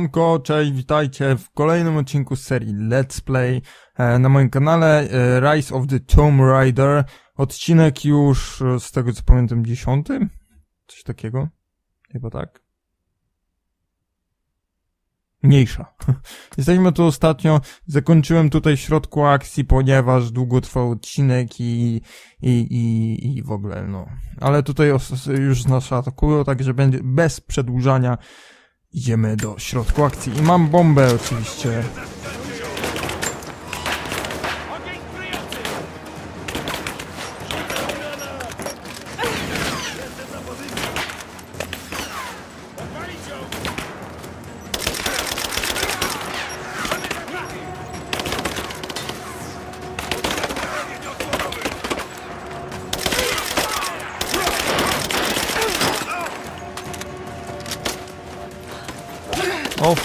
Siemanko, cześć, witajcie w kolejnym odcinku z serii Let's Play e, na moim kanale e, Rise of the Tomb Raider. Odcinek już, e, z tego co pamiętam, dziesiąty? Coś takiego? Chyba tak. Mniejsza. Jesteśmy tu ostatnio, zakończyłem tutaj w środku akcji, ponieważ długo trwał odcinek i, i, i, i w ogóle, no. Ale tutaj już nas atakują, także będzie bez przedłużania Idziemy do środku akcji. I mam bombę oczywiście.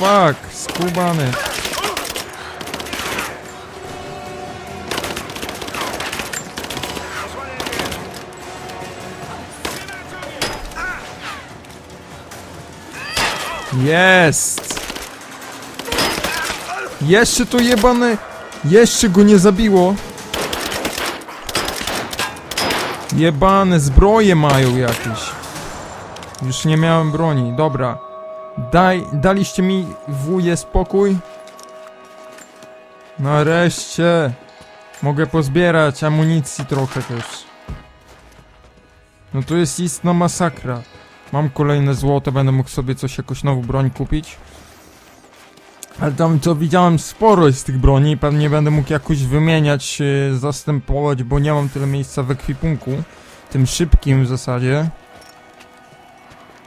Fuck, skubany. Jest! Jeszcze to jebane... Jeszcze go nie zabiło. Jebane zbroje mają jakieś. Już nie miałem broni, dobra. Daj, daliście mi wuje spokój? Nareszcie. Mogę pozbierać amunicji trochę też. No to jest istna masakra. Mam kolejne złoto, będę mógł sobie coś, jakąś nową broń kupić. Ale tam co widziałem sporo jest tych broni pewnie będę mógł jakoś wymieniać, yy, zastępować, bo nie mam tyle miejsca w ekwipunku. Tym szybkim w zasadzie.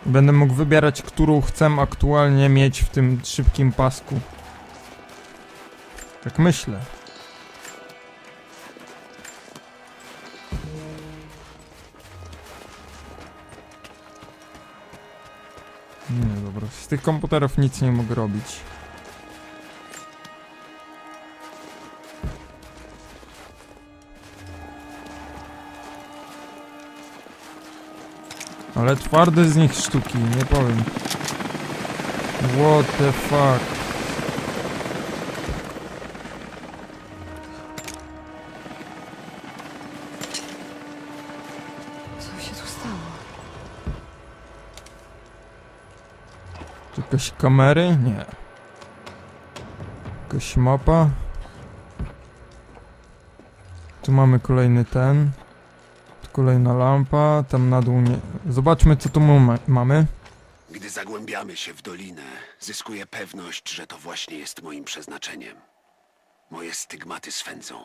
Będę mógł wybierać, którą chcę aktualnie mieć w tym szybkim pasku. Tak myślę. Nie, dobra. Z tych komputerów nic nie mogę robić. Ale twarde z nich sztuki, nie powiem. What the fuck. Co się tu stało? Tu Jakaś kamery? Nie. Jakaś mapa? Tu mamy kolejny ten. Kolejna lampa, tam na dół nie... Zobaczmy co tu mamy. mamy. Gdy zagłębiamy się w dolinę, zyskuję pewność, że to właśnie jest moim przeznaczeniem. Moje stygmaty swędzą.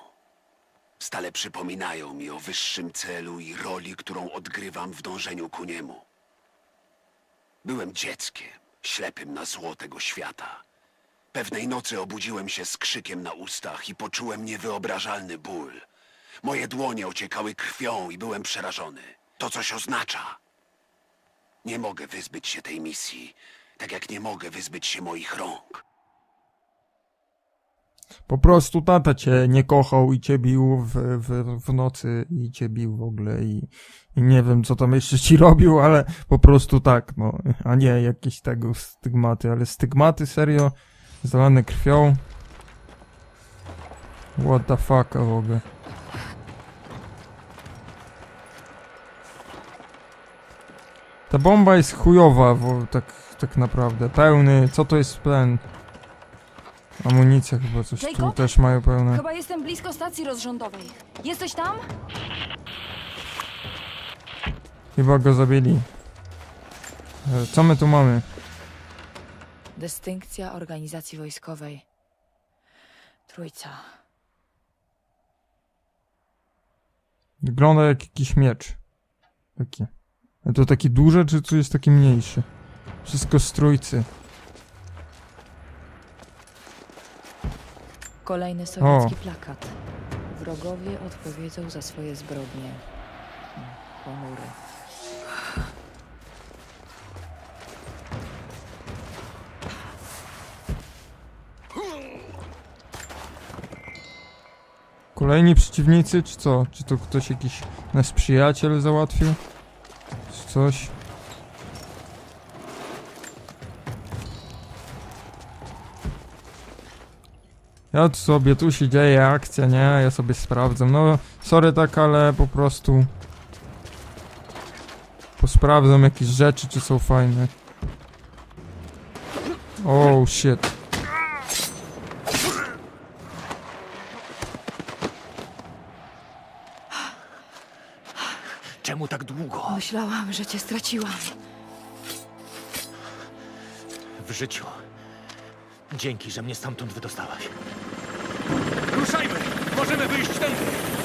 Stale przypominają mi o wyższym celu i roli, którą odgrywam w dążeniu ku niemu. Byłem dzieckiem, ślepym na zło tego świata. Pewnej nocy obudziłem się z krzykiem na ustach i poczułem niewyobrażalny ból. Moje dłonie ociekały krwią i byłem przerażony. To coś oznacza. Nie mogę wyzbyć się tej misji, tak jak nie mogę wyzbyć się moich rąk. Po prostu tata cię nie kochał i cię bił w, w, w nocy i cię bił w ogóle i, i nie wiem co tam jeszcze ci robił, ale po prostu tak, no. A nie jakieś tego stygmaty, ale stygmaty serio? Zalane krwią? What the fuck w ogóle. Ta bomba jest chujowa, bo tak, tak naprawdę. Pełny, co to jest ten? Amunicja chyba coś tu Jacob? też mają pełne. Chyba jestem blisko stacji rozrządowej. Jesteś tam? Chyba go zabili. E, Co my tu mamy? Dystynkcja organizacji wojskowej. Trójca. Wygląda jak jakiś miecz. Taki. To taki duży, czy tu jest taki mniejszy? Wszystko z trójcy. Kolejny sowiecki plakat. Wrogowie odpowiedzą za swoje zbrodnie. Ponury. Kolejni przeciwnicy, czy co? Czy to ktoś jakiś nasz przyjaciel załatwił? coś. Ja sobie tu się dzieje akcja, nie? Ja sobie sprawdzam. No, sorry tak, ale po prostu posprawdzam jakieś rzeczy, czy są fajne. Oh shit. Myślałam, że cię straciłam. W życiu. Dzięki, że mnie stamtąd wydostałaś. Ruszajmy! Możemy wyjść tędy!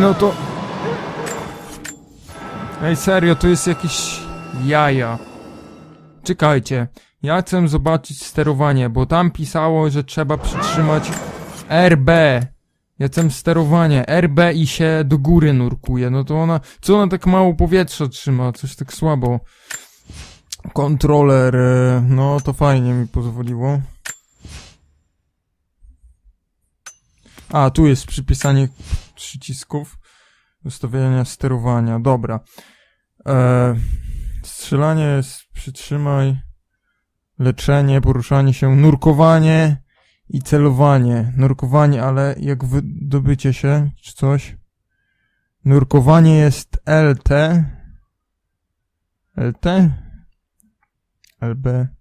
No to... Ej, serio, to jest jakieś jaja. Czekajcie, ja chcę zobaczyć sterowanie, bo tam pisało, że trzeba przytrzymać RB. Ja chcę sterowanie, RB i się do góry nurkuje. No to ona, co ona tak mało powietrza trzyma, coś tak słabo. Kontroler, e, no to fajnie mi pozwoliło. A, tu jest przypisanie przycisków ustawienia sterowania. Dobra. E, strzelanie jest przytrzymaj, leczenie, poruszanie się, nurkowanie i celowanie. Nurkowanie, ale jak wydobycie się, czy coś. Nurkowanie jest LT. LT? LB.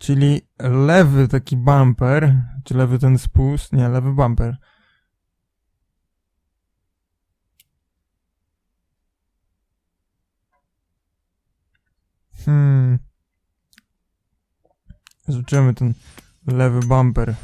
Czyli lewy taki bumper, czy lewy ten spust, nie, lewy bumper. Hmm. Zobaczymy ten lewy bumper.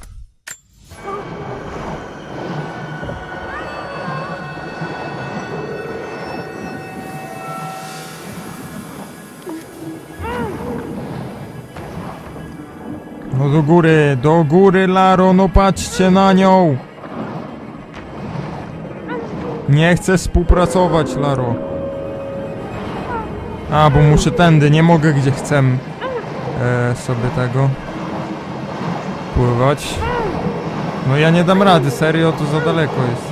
Do góry, do góry, Laro, no patrzcie na nią! Nie chcę współpracować, Laro. A, bo muszę tędy, nie mogę gdzie chcę e, sobie tego pływać. No ja nie dam rady, serio, to za daleko jest.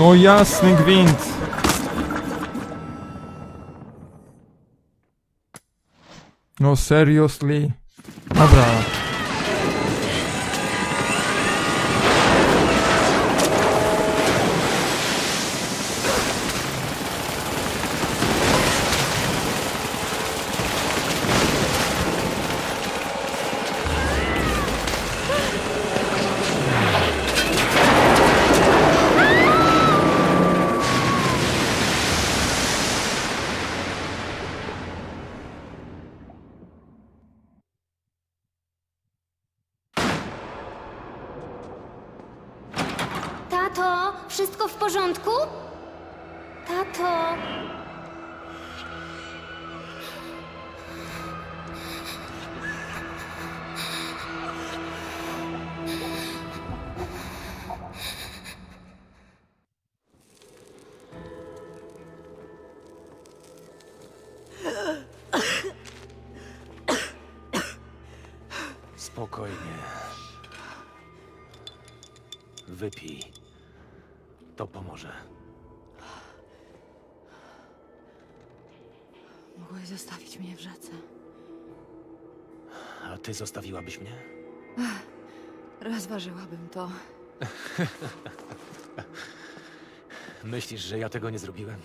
No jasny gwint. No seriously. Dobra. Spokojnie. Wypij. To pomoże. Mogłeś zostawić mnie w rzece. A ty zostawiłabyś mnie? Rozważyłabym to. Myślisz, że ja tego nie zrobiłem?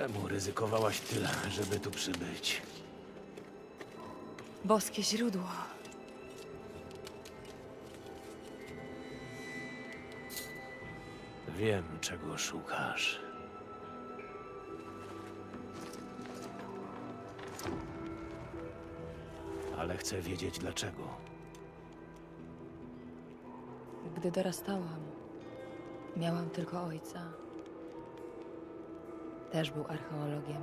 Czemu ryzykowałaś tyle, żeby tu przybyć? Boskie źródło. Wiem, czego szukasz. Ale chcę wiedzieć dlaczego. Gdy dorastałam, miałam tylko ojca. Też był archeologiem.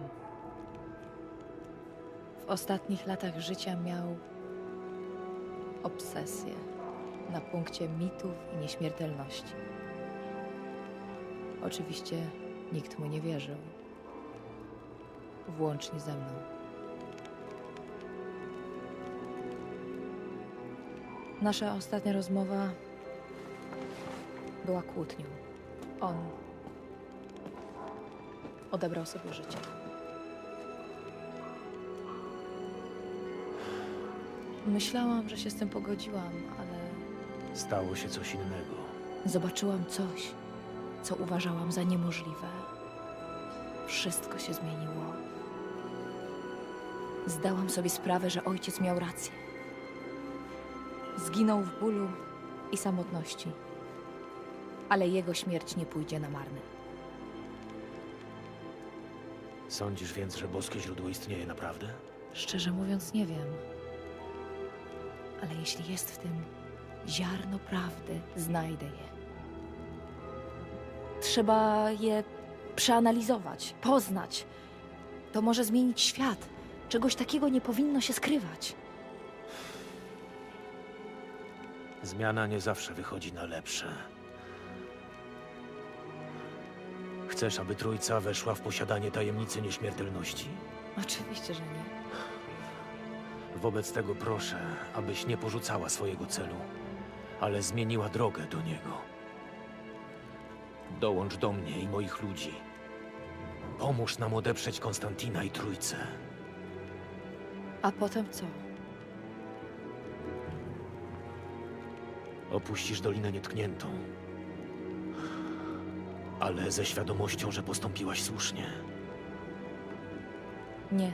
W ostatnich latach życia miał obsesję na punkcie mitów i nieśmiertelności. Oczywiście nikt mu nie wierzył, włącznie ze mną. Nasza ostatnia rozmowa była kłótnią. On odebrał sobie życie. Myślałam, że się z tym pogodziłam, ale Stało się coś innego. zobaczyłam coś, co uważałam za niemożliwe. Wszystko się zmieniło. Zdałam sobie sprawę, że ojciec miał rację. Zginął w bólu i samotności. Ale jego śmierć nie pójdzie na marne. Sądzisz więc, że boskie źródło istnieje naprawdę? Szczerze mówiąc, nie wiem. Ale jeśli jest w tym ziarno prawdy, znajdę je. Trzeba je przeanalizować, poznać. To może zmienić świat. Czegoś takiego nie powinno się skrywać. Zmiana nie zawsze wychodzi na lepsze. Chcesz, aby trójca weszła w posiadanie tajemnicy nieśmiertelności? Oczywiście, że nie. Wobec tego proszę, abyś nie porzucała swojego celu, ale zmieniła drogę do niego. Dołącz do mnie i moich ludzi. Pomóż nam odeprzeć Konstantina i trójcę. A potem co? Opuścisz Dolinę Nietkniętą, ale ze świadomością, że postąpiłaś słusznie. Nie.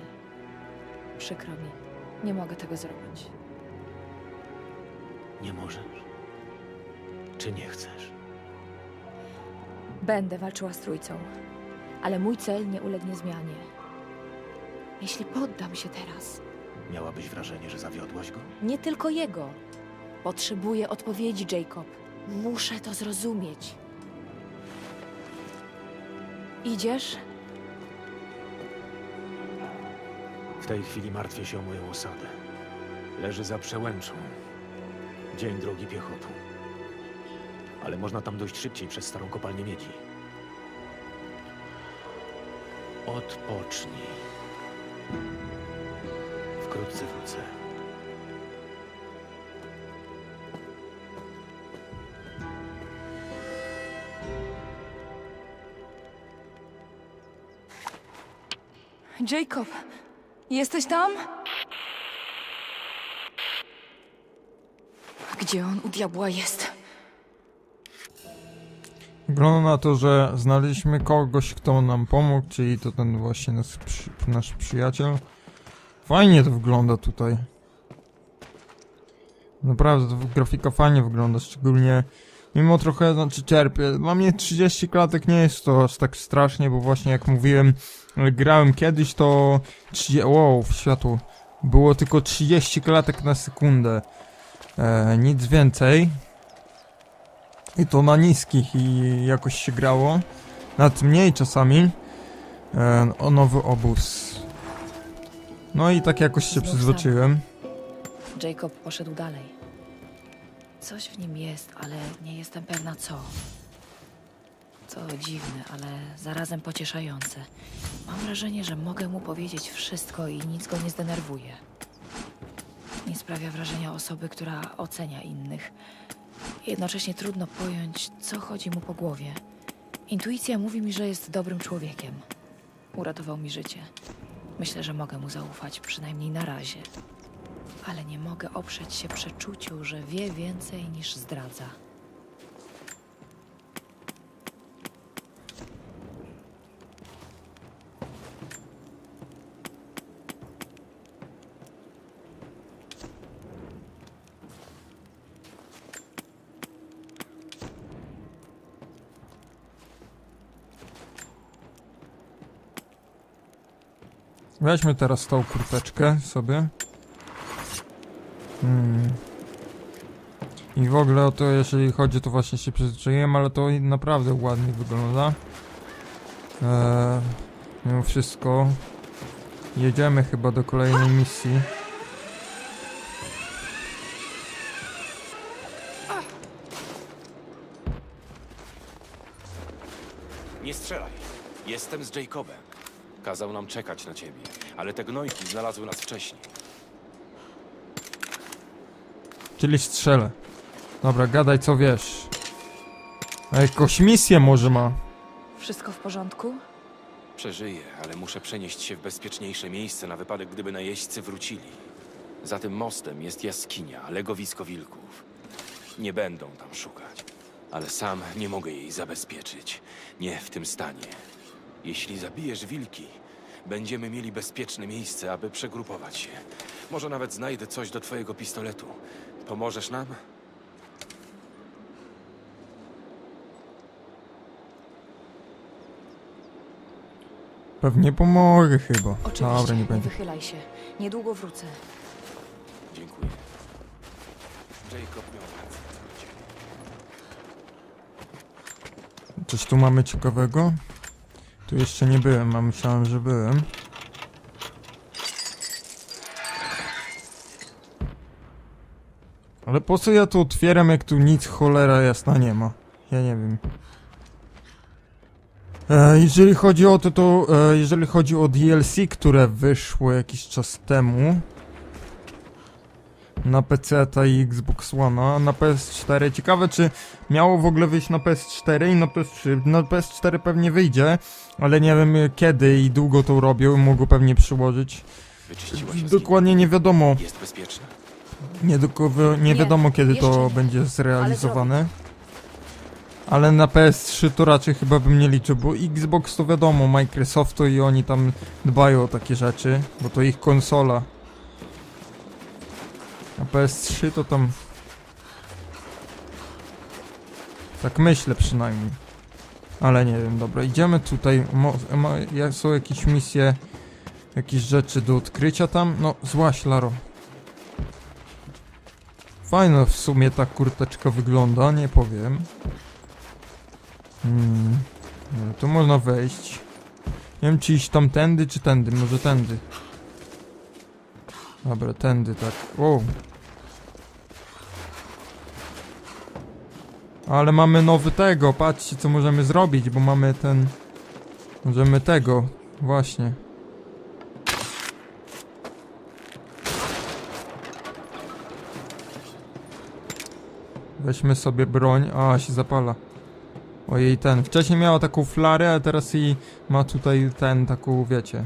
Przykro mi. Nie mogę tego zrobić. Nie możesz? Czy nie chcesz? Będę walczyła z trójcą, ale mój cel nie ulegnie zmianie. Jeśli poddam się teraz, Miałabyś wrażenie, że zawiodłaś go? nie tylko jego. Potrzebuję odpowiedzi, Jacob. Muszę to zrozumieć. Idziesz? W tej chwili martwię się o moją osadę. Leży za przełęczą. Dzień drogi piechotą. Ale można tam dojść szybciej przez starą kopalnię miedzi. Odpocznij. Wkrótce wrócę. Jacob, jesteś tam? Gdzie on u diabła jest? Wygląda na to, że znaleźliśmy kogoś, kto nam pomógł, czyli to ten właśnie nasz, przy, nasz przyjaciel. Fajnie to wygląda tutaj. Naprawdę, to grafika fajnie wygląda, szczególnie mimo trochę, znaczy cierpię. Dla mnie 30 klatek nie jest to aż tak strasznie, bo właśnie jak mówiłem, grałem kiedyś, to 30, wow, światło. było tylko 30 klatek na sekundę. E, nic więcej. I to na niskich i jakoś się grało. Nawet mniej czasami. E, o nowy obóz. No i tak jakoś się przyzwyczaiłem. Jacob poszedł dalej. Coś w nim jest, ale nie jestem pewna co. To dziwne, ale zarazem pocieszające. Mam wrażenie, że mogę mu powiedzieć wszystko i nic go nie zdenerwuje. Nie sprawia wrażenia osoby, która ocenia innych. Jednocześnie trudno pojąć, co chodzi mu po głowie. Intuicja mówi mi, że jest dobrym człowiekiem. Uratował mi życie. Myślę, że mogę mu zaufać, przynajmniej na razie. Ale nie mogę oprzeć się przeczuciu, że wie więcej niż zdradza. Weźmy teraz tą kurteczkę sobie. Hmm. I w ogóle o to, jeżeli chodzi, to właśnie się przyzwyczaiłem, ale to naprawdę ładnie wygląda. Eee, mimo wszystko. Jedziemy chyba do kolejnej misji. Nie strzelaj. Jestem z Jacobem. Kazał nam czekać na ciebie, ale te gnojki znalazły nas wcześniej. Czyli strzelę. Dobra, gadaj co wiesz. A jakąś misję może ma. Wszystko w porządku? Przeżyję, ale muszę przenieść się w bezpieczniejsze miejsce na wypadek, gdyby najeźdźcy wrócili. Za tym mostem jest jaskinia, legowisko wilków. Nie będą tam szukać, ale sam nie mogę jej zabezpieczyć. Nie w tym stanie. Jeśli zabijesz wilki, będziemy mieli bezpieczne miejsce, aby przegrupować się. Może nawet znajdę coś do twojego pistoletu. Pomożesz nam? Pewnie pomogę chyba. Oczywiście, Dobra, nie nie będzie. wychylaj się. Niedługo wrócę. Dziękuję. Jacob miał rację. Coś tu mamy ciekawego? Tu jeszcze nie byłem, a myślałem, że byłem. Ale po co ja tu otwieram, jak tu nic cholera jasna nie ma? Ja nie wiem. E, jeżeli chodzi o to, to e, jeżeli chodzi o DLC, które wyszło jakiś czas temu na PC i Xbox One, na PS4. Ciekawe, czy miało w ogóle wyjść na PS4 i na PS3. Na PS4 pewnie wyjdzie, ale nie wiem kiedy i długo to robią, mogą pewnie przyłożyć. Dokładnie nie wiadomo, Jest bezpieczna. Nie, doko- nie wiadomo kiedy to nie. będzie zrealizowane. Ale na PS3 to raczej chyba bym nie liczył, bo Xbox to wiadomo, Microsoftu i oni tam dbają o takie rzeczy, bo to ich konsola. A PS3 to tam... Tak myślę przynajmniej. Ale nie wiem, dobra, idziemy tutaj. Mo, mo, są jakieś misje, jakieś rzeczy do odkrycia tam? No, złaś, Laro. Fajno w sumie ta kurteczka wygląda, nie powiem. Hmm. No, tu można wejść. Nie wiem, czy iść tamtędy, czy tędy. Może tędy. Dobra, tędy, tak. Wow. Ale mamy nowy tego, patrzcie co możemy zrobić, bo mamy ten... Możemy tego, właśnie. Weźmy sobie broń, a się zapala. Ojej, ten. Wcześniej miała taką flarę, a teraz jej ma tutaj ten, taką, wiecie.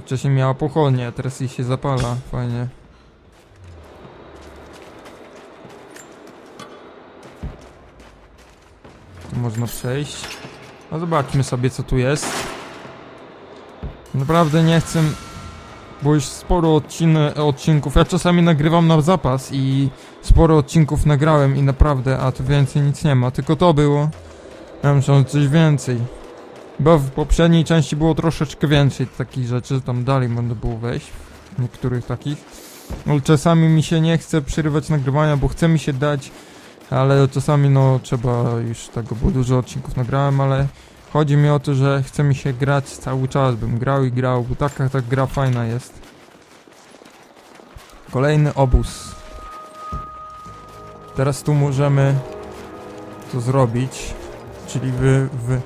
Wcześniej miała pochodnie, a teraz jej się zapala. Fajnie. Tu można przejść. No zobaczmy sobie, co tu jest. Naprawdę nie chcę, bo już sporo odciny, odcinków. Ja czasami nagrywam na zapas i sporo odcinków nagrałem i naprawdę, a tu więcej nic nie ma. Tylko to było. Ja myślę, coś więcej. Bo w poprzedniej części było troszeczkę więcej takich rzeczy, tam dalej można było wejść. niektórych takich. Ale czasami mi się nie chce przerywać nagrywania, bo chce mi się dać, ale czasami no trzeba już tego, bo dużo odcinków nagrałem, ale chodzi mi o to, że chce mi się grać cały czas, bym grał i grał, bo taka ta gra fajna jest. Kolejny obóz. Teraz tu możemy to zrobić, czyli wy, wy,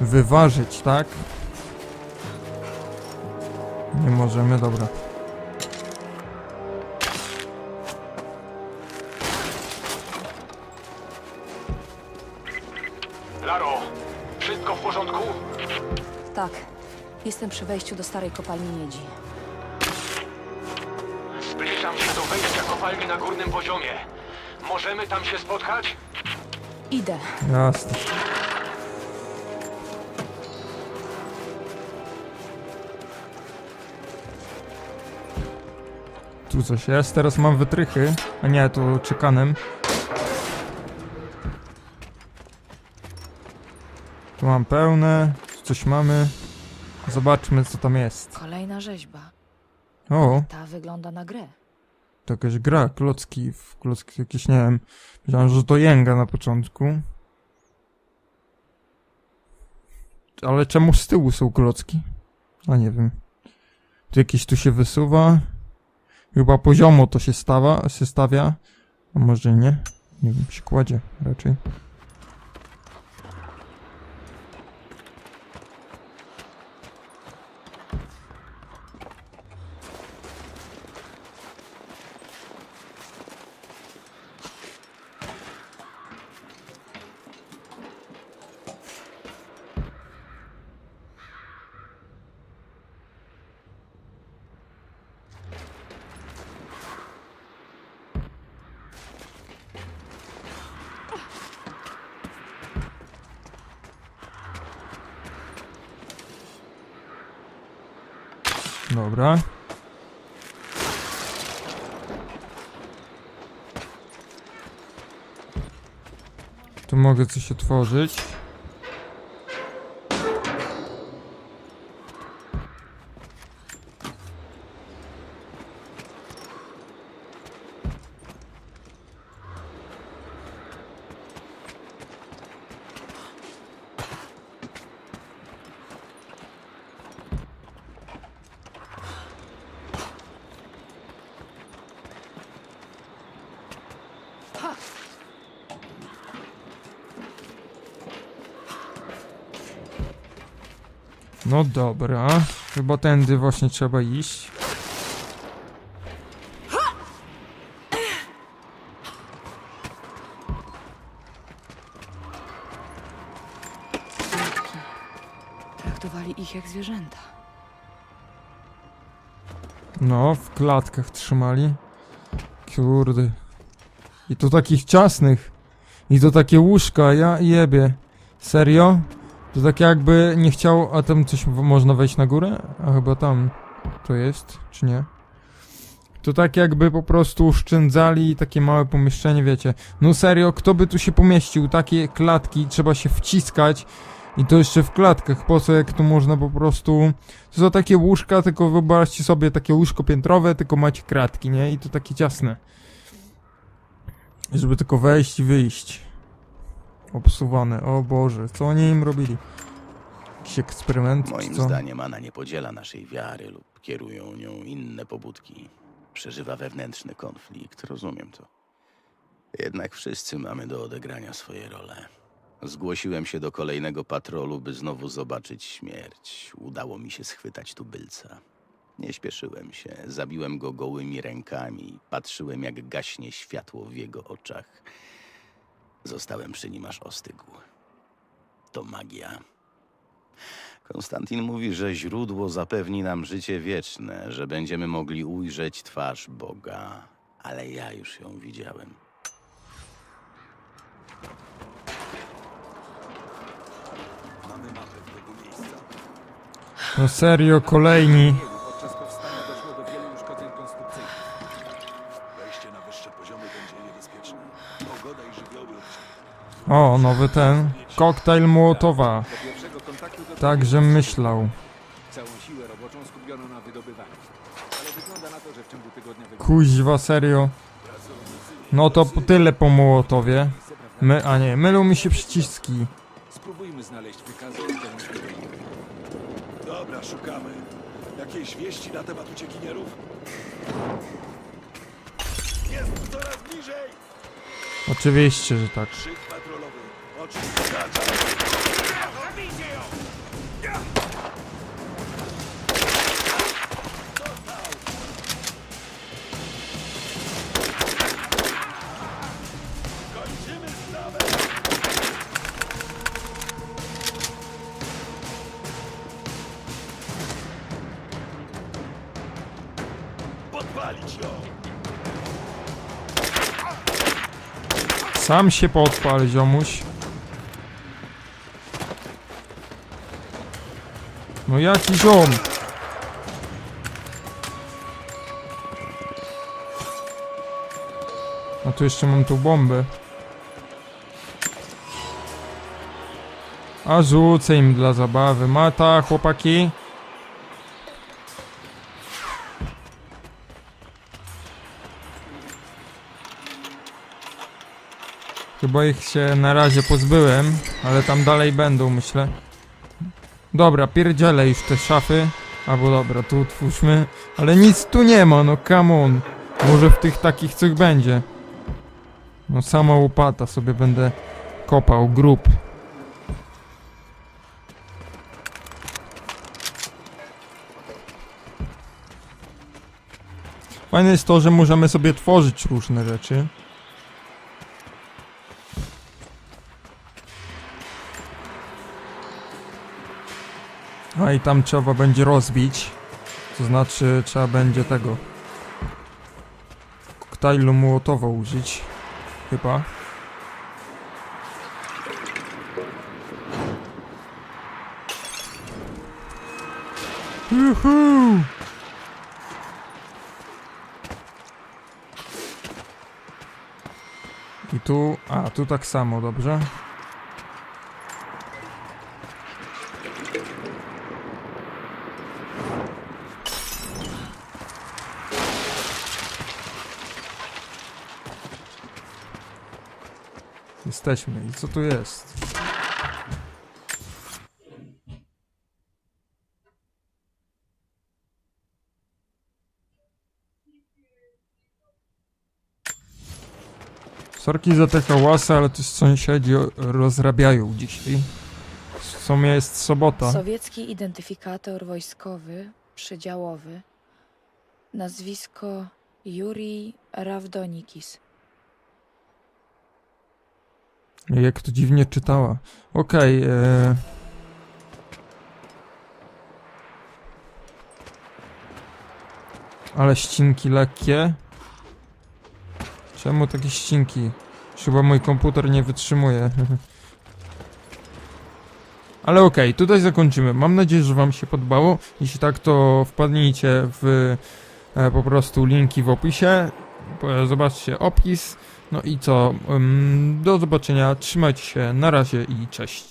wyważyć, tak? Nie możemy, dobra. Jestem przy wejściu do starej kopalni miedzi. Zbliżam się do wejścia kopalni na górnym poziomie. Możemy tam się spotkać? Idę. Jasne. Tu coś jest, teraz mam wytrychy. A nie, tu czekanem. Tu mam pełne, tu coś mamy. Zobaczmy co tam jest. Kolejna rzeźba. O, Ta wygląda na grę. to jakaś gra, klocki, w klocki jakieś, nie wiem. Myślałem, że to jęga na początku. Ale czemu z tyłu są klocki? A nie wiem. Tu jakieś tu się wysuwa. Chyba poziomo to się stawa, się stawia. A może nie? Nie wiem, się kładzie raczej. Dobra. Tu mogę coś otworzyć. No dobra. Chyba tędy właśnie trzeba iść. Traktowali ich jak zwierzęta. No, w klatkach trzymali. Kurde. I to takich ciasnych. I to takie łóżka, ja jebie. Serio? To tak jakby nie chciał, a tam coś można wejść na górę? A chyba tam to jest, czy nie? To tak jakby po prostu oszczędzali takie małe pomieszczenie, wiecie. No serio, kto by tu się pomieścił? Takie klatki, trzeba się wciskać. I to jeszcze w klatkach, po co jak tu można po prostu... To są takie łóżka, tylko wyobraźcie sobie takie łóżko piętrowe, tylko macie kratki, nie? I to takie ciasne. Żeby tylko wejść i wyjść. Obsuwane, o Boże, co oni im robili? Jakiś eksperyment, Moim co? zdaniem Anna nie podziela naszej wiary lub kierują nią inne pobudki. Przeżywa wewnętrzny konflikt, rozumiem to. Jednak wszyscy mamy do odegrania swoje role. Zgłosiłem się do kolejnego patrolu, by znowu zobaczyć śmierć. Udało mi się schwytać tubylca. Nie śpieszyłem się, zabiłem go gołymi rękami, patrzyłem jak gaśnie światło w jego oczach. Zostałem przy nim aż ostygł. To magia. Konstantin mówi, że źródło zapewni nam życie wieczne, że będziemy mogli ujrzeć twarz Boga, ale ja już ją widziałem. No serio, kolejni. O, nowy ten. Koktajl Mołotowa. Tak, że myślał. Kuźwa, serio. No to tyle po Mołotowie. My, a nie, mylą mi się przyciski. Dobra, szukamy. Jakieś wieści na temat uciekinierów? Jest coraz bliżej! Oczywiście, że tak. Patrolowy. Oczywiście. Zabijcie ją! Sam się podpal, ziomuś. No jaki ziom? A tu jeszcze mam tu bombę. A rzucę im dla zabawy. Mata, chłopaki. Chyba ich się na razie pozbyłem, ale tam dalej będą, myślę. Dobra, pierdzielę już te szafy. Albo dobra, tu otwórzmy. Ale nic tu nie ma, no come on. Może w tych takich coś będzie. No sama łopata sobie będę kopał grób. Fajne jest to, że możemy sobie tworzyć różne rzeczy. A i tam trzeba będzie rozbić. To znaczy trzeba będzie tego koktajlu Mołotowa użyć. Chyba. Juhu! I tu, a tu tak samo, dobrze? Jesteśmy. I co tu jest? Sorki za te hałasy, ale tu sąsiedzi rozrabiają dzisiaj. W sumie jest sobota. Sowiecki identyfikator wojskowy, przydziałowy. Nazwisko Juri Rawdonikis. Jak to dziwnie czytała. Okej, e... Ale ścinki lekkie. Czemu takie ścinki? Chyba mój komputer nie wytrzymuje. Ale okej, tutaj zakończymy. Mam nadzieję, że wam się podobało. Jeśli tak, to wpadnijcie w e, po prostu linki w opisie. Zobaczcie opis. No i co? Do zobaczenia. Trzymajcie się. Na razie i cześć.